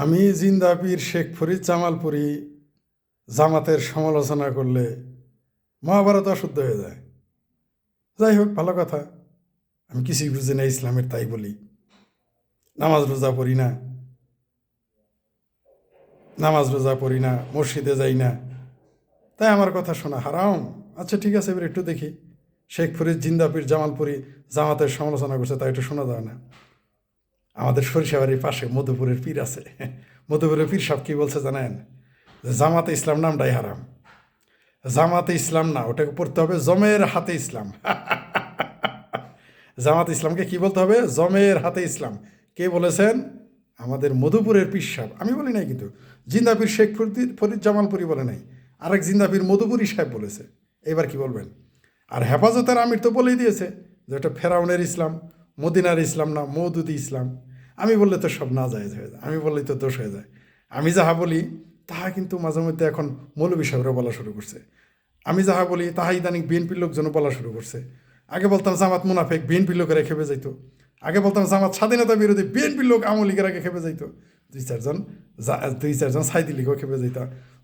আমি জিন্দা শেখ ফরিদ জামালপুরি জামাতের সমালোচনা করলে মহাভারত অশুদ্ধ হয়ে যায়। যাই হোক, ভালো কথা। আমি কিছুই বুঝি না ইসলামের, তাই বলি। নামাজ রোজা পড়ি না। নামাজ রোজা পড়ি না, মসজিদে যাই না। তাই আমার কথা শোনা হারাম। আচ্ছা ঠিক আছে, এবার একটু দেখি। শেখ ফরিদ জিন্দাপির জামালপুরি জামাতের সমালোচনা করছে, তাই একটু শোনা যায় না। আমাদের সরিষাবাড়ির পাশে মধুপুরের পীর আছে। মধুপুরের পীর সব কি বলছে জানেন? জামাতে ইসলাম নামটাই হারাম। জামাতে ইসলাম না, ওটাকে পড়তে হবে জমের হাতে ইসলাম। জামাত ইসলামকে কি বলতে হবে? জমের হাতে ইসলাম। কে বলেছেন? আমাদের মধুপুরের পীর সাহেব। আমি বলি নাই কিন্তু, জিন্দাপির শেখ ফরিদ ফরিদ জামালপুরি বলে নাই। আরেক জিন্দাপির মধুপুরি সাহেব বলেছে। এবার কি বলবেন? আর হেফাজতের আমির তো বলেই দিয়েছে যে ওটা ফেরাউনের ইসলাম। মদিনার ইসলাম না, মৌদুদি ইসলাম। আমি বললে তো সব না যায় হয়ে যায়, আমি বললেই তো দোষ হয়ে যায়। আমি যাহা বলি, তাহা কিন্তু মাঝে মধ্যে এখন মৌলবী সাহেবরা বলা শুরু করছে। আমি যাহা বলি তাহা ইদানিং বিএনপির লোকজন বলা শুরু করছে। আগে বলতাম জামাত মুনাফেক বিএনপির লোকেরা খেপে যাইত। আগে বলতাম জামাত স্বাধীনতা বিরোধী বিএনপির লোক আওয়ামী লীগের আগে খেপে যাইতো। দুই চারজন দুই চারজন সাইদি লীগও খেপে যাইত।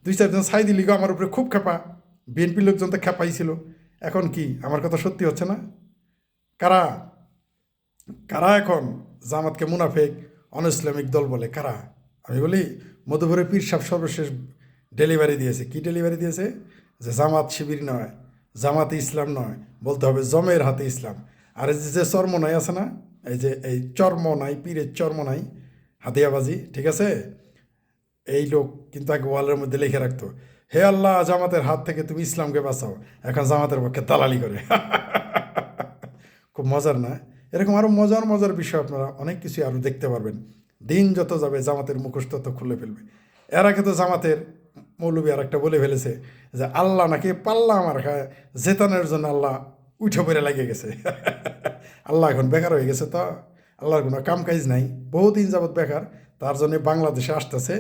দুই চারজন সাইদি লীগও আমার উপরে খুব খেপা। বিএনপির লোকজন তো খেপাই ছিল। এখন কি? আমার কথা সত্যি হচ্ছে না? কারা? কারা এখন জামাতকে মুনাফেক, অন ইসলামিক দল বলে? কারা? আমি বলি, মধুপুরে পীর সাহেব সর্বশেষ ডেলিভারি দিয়েছে। কি ডেলিভারি দিয়েছে? যে জামাত শিবির নয়, জামাতে ইসলাম নয়, বলতে হবে জমের হাতে ইসলাম। আর এই যে- চর্ম নাই আছে না, এই যে এই চর্ম নাই পীরের চর্ম নাই হাতিয়াবাজি, ঠিক আছে? এই লোক কিন্তু আগে ওয়ালের মধ্যে লিখে রাখতো, হে আল্লাহ, জামাতের হাত থেকে তুমি ইসলামকে বাঁচাও। এখন জামাতের পক্ষে দালালি করে। খুব মজার না? এরকম আরও মজার মজার বিষয় আপনারা অনেক কিছু আরও দেখতে পারবেন। দিন যত যাবে, জামাতের মুখোশ তত খুলে ফেলবে। এর আগে তো জামাতের মৌলবী আর একটা বলে ফেলেছে যে, আল্লাহ নাকি পাল্লা আমার খায়, জেতানোর জন্য আল্লাহ উঠে পড়ে লাগে গেছে। আল্লাহ এখন বেকার হয়ে গেছে তো। আল্লাহর কোনো কাম কাজ নাই বহুদিন যাবৎ বেকার। তার জন্য বাংলাদেশে আসতেছে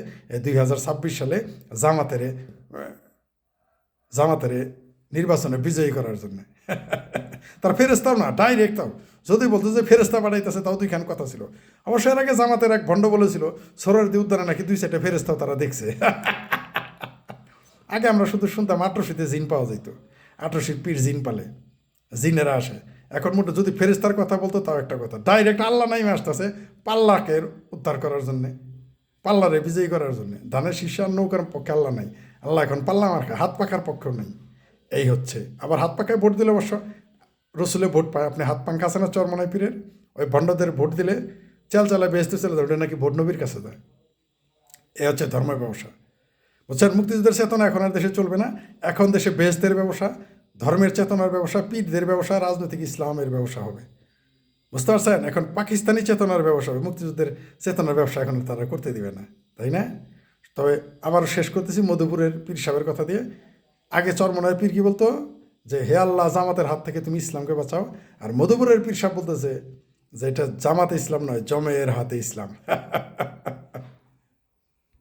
দুই হাজার ছাব্বিশ সালে জামাতের জামাতের নির্বাচনে বিজয়ী করার জন্য। তার ফেরেস্তাও না, ডাইরেক্ট তাও। যদি বলতো যে ফেরেস্তা পাঠাইতেছে, তাও দুইখান কথা ছিল। অবশ্য এর আগে জামাতের এক ভণ্ড বলেছিল সরোয়ারদি উদ্যানে নাকি দুই চারটে ফেরেস্তাও তারা দেখছে। আগে আমরা শুধু শুনতাম আটরশিতে জিন পাওয়া যেত আটরশির পীর জিন পালে, জিনেরা আসে। এখন মোটে যদি ফেরেস্তার কথা বলতো, তাও একটা কথা। ডাইরেক্ট আল্লাহ নাইমে আসতেছে, পাল্লাকে উদ্ধার করার জন্যে, পাল্লারে বিজয়ী করার জন্যে। ধানের শীর্ষ আর নৌকার পক্ষে আল্লাহ নাই। আল্লাহ এখন পাল্লা মার্কা, হাত পাখার পক্ষেও নেই। এই হচ্ছে। আবার হাত পাখায় ভোট দিলে অবশ্য রসুলে ভোট পায়। আপনি হাত পাঙ্খা আছে না চরমনাই পীরের? ওই ভণ্ডদের ভোট দিলে চাল চালা বেসতে চলে যায় ওটা নাকি ভোট নবীর কাছে যায় এ হচ্ছে ধর্মের ব্যবসা। বুঝছেন? মুক্তিযুদ্ধের চেতনা এখন আর দেশে চলবে না। এখন দেশে বেহদের ব্যবসা, ধর্মের চেতনার ব্যবসা, পীরদের ব্যবসা, রাজনৈতিক ইসলামের ব্যবসা হবে। বুঝতে পারছেন? এখন পাকিস্তানি চেতনার ব্যবসা হবে। মুক্তিযুদ্ধের চেতনার ব্যবসা এখন তারা করতে দিবে না। তাই না? তবে আবারও শেষ করতেছি মধুপুরের পীর সাহেবের কথা দিয়ে। আগে চরমনার পীর কি বলতো? যে, হে আল্লাহ, জামাতের হাত থেকে তুমি ইসলামকে বাঁচাও। আর মধুপুরের পীর সাহেব বলতেছে যে, এটা জামাতে ইসলাম নয়, জমের হাতে ইসলাম।